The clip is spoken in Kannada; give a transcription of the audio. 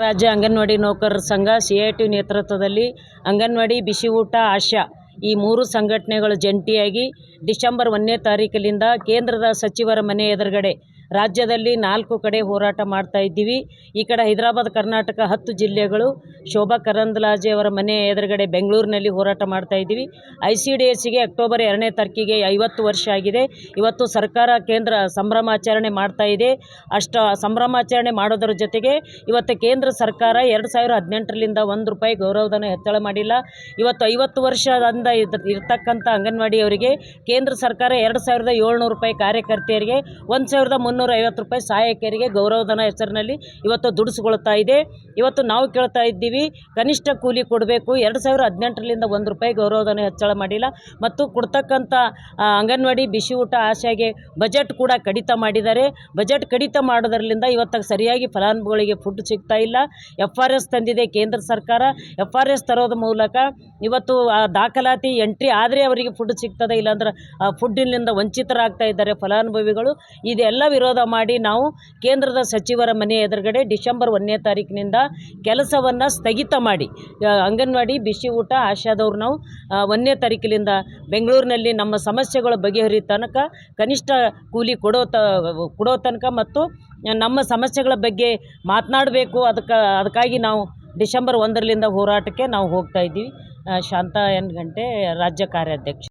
ರಾಜ್ಯ ಅಂಗನವಾಡಿ ನೌಕರರ ಸಂಘ, ಸಿ ಐ ಟಿ ನೇತೃತ್ವದಲ್ಲಿ ಅಂಗನವಾಡಿ ಬಿಸಿ ಊಟ ಆಶಾ ಈ ಮೂರು ಸಂಘಟನೆಗಳು ಜಂಟಿಯಾಗಿ ಡಿಸೆಂಬರ್ ಒಂದನೇ ತಾರೀಕಿನಿಂದ ಕೇಂದ್ರದ ಸಚಿವರ ಮನೆ ಎದುರುಗಡೆ ರಾಜ್ಯದಲ್ಲಿ ನಾಲ್ಕು ಕಡೆ ಹೋರಾಟ ಮಾಡ್ತಾ ಇದ್ದೀವಿ. ಈ ಕಡೆ ಹೈದರಾಬಾದ್, ಕರ್ನಾಟಕ ಹತ್ತು ಜಿಲ್ಲೆಗಳು, ಶೋಭಾ ಕರಂದ್ಲಾಜೆ ಅವರ ಮನೆ ಎದುರುಗಡೆ ಬೆಂಗಳೂರಿನಲ್ಲಿ ಹೋರಾಟ ಮಾಡ್ತಾ ಇದ್ದೀವಿ. ಐ ಸಿ ಡಿ ಎಸ್ಗೆ ಅಕ್ಟೋಬರ್ ಎರಡನೇ ತಾರೀಕಿಗೆ ಐವತ್ತು ವರ್ಷ ಆಗಿದೆ. ಇವತ್ತು ಸರ್ಕಾರ ಕೇಂದ್ರ ಸಂಭ್ರಮಾಚರಣೆ ಮಾಡ್ತಾ ಇದೆ. ಅಷ್ಟ ಸಂಭ್ರಮಾಚರಣೆ ಮಾಡೋದರ ಜೊತೆಗೆ ಇವತ್ತು ಕೇಂದ್ರ ಸರ್ಕಾರ ಎರಡು ಸಾವಿರ ಹದಿನೆಂಟರಿಂದ ಒಂದು ರೂಪಾಯಿ ಗೌರವಧನ ಹೆಚ್ಚಳ ಮಾಡಿಲ್ಲ. ಇವತ್ತು ಐವತ್ತು ವರ್ಷದಿಂದ ಇರ್ತಕ್ಕಂಥ ಅಂಗನವಾಡಿಯವರಿಗೆ ಕೇಂದ್ರ ಸರ್ಕಾರ ಎರಡು ಸಾವಿರದ ಏಳ್ನೂರು ರೂಪಾಯಿ ಕಾರ್ಯಕರ್ತೆಯರಿಗೆ, ಒಂದು ಸಾವಿರದ ಐವತ್ತು ರೂಪಾಯಿ ಸಹಾಯಕಿಯರಿಗೆ ಗೌರವಧನ ಹೆಸರಿನಲ್ಲಿ ಇವತ್ತು ದುಡಿಸ್ಕೊಳ್ತಾ ಇದೆ. ಇವತ್ತು ನಾವು ಕೇಳ್ತಾ ಇದ್ದೀವಿ, ಕನಿಷ್ಠ ಕೂಲಿ ಕೊಡಬೇಕು, ಎರಡು ಸಾವಿರ ಹದಿನೆಂಟರಿಂದ ಒಂದು ರೂಪಾಯಿ ಗೌರವಧನ ಹೆಚ್ಚಳ ಮಾಡಿಲ್ಲ ಮತ್ತು ಕೊಡ್ತಕ್ಕಂಥ ಅಂಗನವಾಡಿ ಬಿಸಿ ಊಟ ಆಶೆಗೆ ಬಜೆಟ್ ಕೂಡ ಕಡಿತ ಮಾಡಿದ್ದಾರೆ. ಬಜೆಟ್ ಕಡಿತ ಮಾಡೋದ್ರಲ್ಲಿಂದ ಇವತ್ತು ಸರಿಯಾಗಿ ಫಲಾನುಭವಿಗಳಿಗೆ ಫುಡ್ ಸಿಗ್ತಾ ಇಲ್ಲ. ಎಫ್ ಆರ್ ಎಸ್ ತಂದಿದೆ ಕೇಂದ್ರ ಸರ್ಕಾರ. ಎಫ್ ಆರ್ ಎಸ್ ತರೋದ್ರ ಮೂಲಕ ಇವತ್ತು, ಆ, ದಾಖಲಾತಿ ಎಂಟ್ರಿ ಆದರೆ ಅವರಿಗೆ ಫುಡ್ ಸಿಗ್ತದೆ, ಇಲ್ಲಾಂದ್ರೆ, ಆ ಫುಡ್ಡಿನಿಂದ ವಂಚಿತರಾಗ್ತಾ ಇದ್ದಾರೆ ಫಲಾನುಭವಿಗಳು. ಇದೆಲ್ಲ ವಿರೋಧ ಮಾಡಿ ನಾವು ಕೇಂದ್ರದ ಸಚಿವರ ಮನೆ ಎದುರುಗಡೆ ಡಿಸೆಂಬರ್ ಒಂದನೇ ತಾರೀಕಿನಿಂದ ಕೆಲಸವನ್ನು ಸ್ಥಗಿತ ಮಾಡಿ. ಅಂಗನವಾಡಿ, ಬಿಸಿ ಊಟ, ಆಶಾದವ್ರು ನಾವು ಒಂದನೇ ತಾರೀಕಿನಿಂದ ಬೆಂಗಳೂರಿನಲ್ಲಿ ನಮ್ಮ ಸಮಸ್ಯೆಗಳು ಬಗೆಹರಿ ತನಕ ಕನಿಷ್ಠ ಕೂಲಿ ಕೊಡೋ ತ, ಕೊಡೋ ತನಕ ಮತ್ತು ನಮ್ಮ ಸಮಸ್ಯೆಗಳ ಬಗ್ಗೆ ಮಾತನಾಡಬೇಕು. ಅದಕ್ಕೆ, ಅದಕ್ಕಾಗಿ ನಾವು ಡಿಸೆಂಬರ್ ಒಂದರಲಿಂದ ಹೋರಾಟಕ್ಕೆ ನಾವು ಹೋಗ್ತಾ ಇದ್ದೀವಿ. ಶಾಂತಾ ಎನ್ ಗಂಟೆ, ರಾಜ್ಯ ಕಾರ್ಯಾಧ್ಯಕ್ಷ.